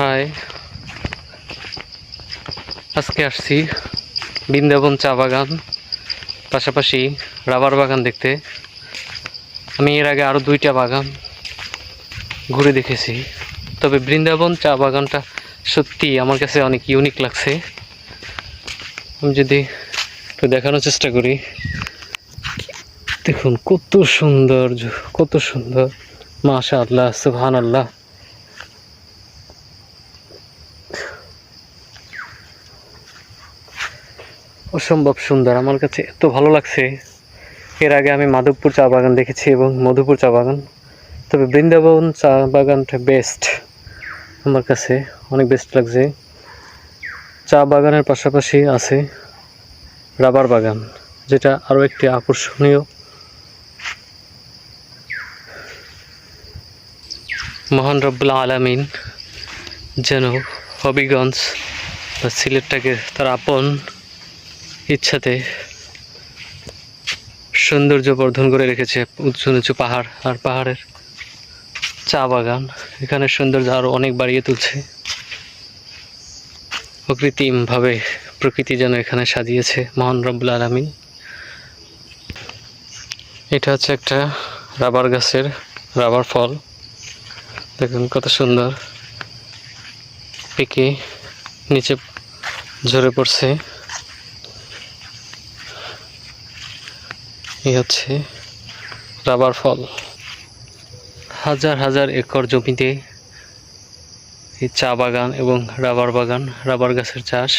High. আজকে আসছি বৃন্দাবন চা বাগান, পাশাপাশি রাবার বাগান দেখতে। আমি এর আগে আরও দুইটা বাগান ঘুরে দেখেছি। তবে বৃন্দাবন চা বাগানটা সত্যি আমার কাছে অনেক ইউনিক লাগছে। আমি যদি একটু দেখানোর চেষ্টা করি। দেখুন কত সুন্দর কত সুন্দর। মাশা আল্লাহ সুহান আল্লাহ অসম্ভব সুন্দর। আমার কাছে এত ভালো লাগছে। এর আগে আমি মাধবপুর চা বাগান দেখেছি এবং মধুপুর চা বাগান। তবে বৃন্দাবন চা বাগানটা বেস্ট আমার কাছে অনেক বেস্ট লাগছে। চা বাগানের পাশাপাশি আছে রাবার বাগান, যেটা আরও একটি আকর্ষণীয় মহান রব্বুল্লা আলামিন যেন হবিগঞ্জ বা সিলেটটাকে তার আপন ইচ্ছাতে সৌন্দর্য বর্ধন করে রেখেছে উঁচু নিচু পাহাড় আর পাহাড়ের চা বাগান। এখানে সৌন্দর্য আরও অনেক বাড়িয়ে তুলছে। অকৃত্রিমভাবে প্রকৃতি যেন এখানে সাজিয়েছে, মহান রব্বুল আলমিন। এটা হচ্ছে একটা রাবার গাছের রাবার ফল। দেখুন কত সুন্দর। পেকে নিচে ঝরে পড়ছে। এই হচ্ছে রাবার ফল। হাজার হাজার একর জমিতে এই চা বাগান এবং রাবার বাগান, রাবার গাছের চাষ।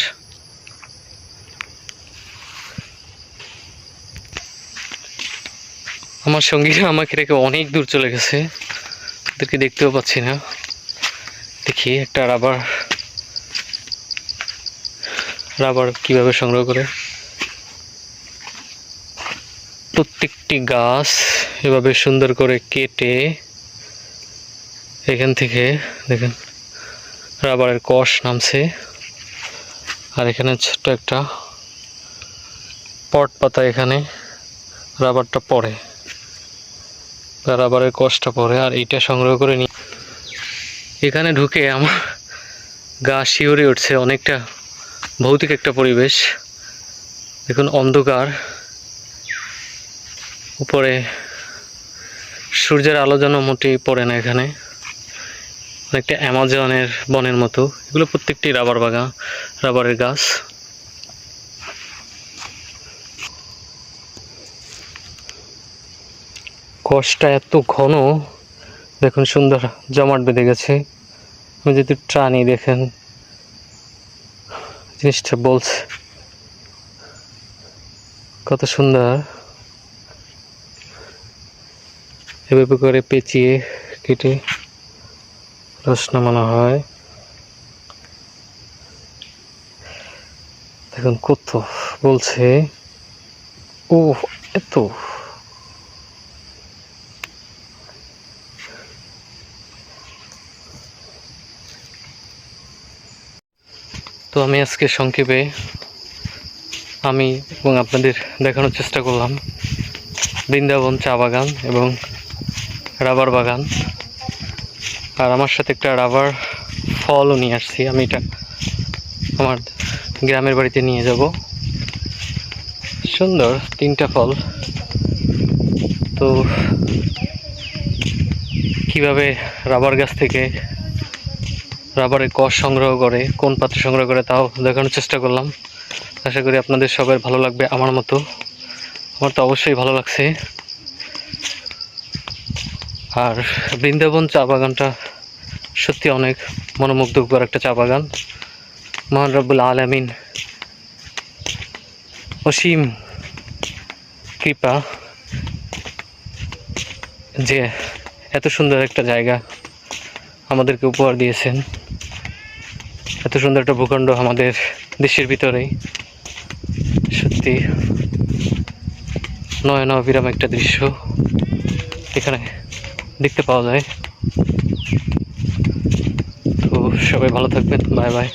আমার সঙ্গীরা আমাকে রেখে অনেক দূর চলে গেছে। ওদেরকে দেখতেও পাচ্ছি না। দেখি একটা রাবার রাবার কীভাবে সংগ্রহ করে। প্রত্যেকটি গাছ এভাবে সুন্দর করে কেটে এখান থেকে দেখেন রাবারের কষ নামছে। আর এখানে ছোট্ট একটা পট পাতা এখানে রাবারটা পড়ে। রাবারের কষটা পড়ে আর এইটা সংগ্রহ করে নি এখানে ঢুকে আমার গা শিউরে উঠছে অনেকটা ভৌতিক একটা পরিবেশ। দেখুন অন্ধকার। উপরে সূর্যের আলো যেন মোটেই পড়ে না এখানে। অনেকটা অ্যামাজনের বনের মতো। এগুলো প্রত্যেকটি রাবার বাগান, রাবারের গাছ। কষটা এত ঘন। দেখুন সুন্দর জমাট বেঁধে গেছে। আমি যদি টানি দেখেন, জিনিসটা বলছে। কত সুন্দর। এভাবে করে পেঁচিয়ে কেটে রস নামানো হয়। দেখুন কত বলছে। ও এত। তো আমি আজকে সংক্ষেপে আমি এবং আপনাদের দেখানোর চেষ্টা করলাম বৃন্দাবন চা বাগান এবং রাবার বাগান। আর আমার সাথে একটা রাবার ফলও নিয়ে আসছি। আমি এটা আমার গ্রামের বাড়িতে নিয়ে যাব। সুন্দর তিনটা ফল। তো কীভাবে রাবার গাছ থেকে রাবারের কষ সংগ্রহ করে, কোন পাত্রে সংগ্রহ করে তাও দেখানোর চেষ্টা করলাম। আশা করি আপনাদের সবার ভালো লাগবে আমার মতো। আমার তো অবশ্যই ভালো লাগছে। আর বৃন্দাবন চা বাগানটা সত্যি অনেক মনোমুগ্ধকর একটা চা বাগান। মহান রব্বুল আলামিন অসীম কৃপা যে এত সুন্দর একটা জায়গা আমাদেরকে উপহার দিয়েছেন। এত সুন্দর একটা ভূখণ্ড আমাদের দেশের ভিতরেই সত্যি নয়ন অবিরাম একটা দৃশ্য। এখানে দেখতে পাওয়া যায়। তো সবাই ভালো থাকবেন। Bye bye.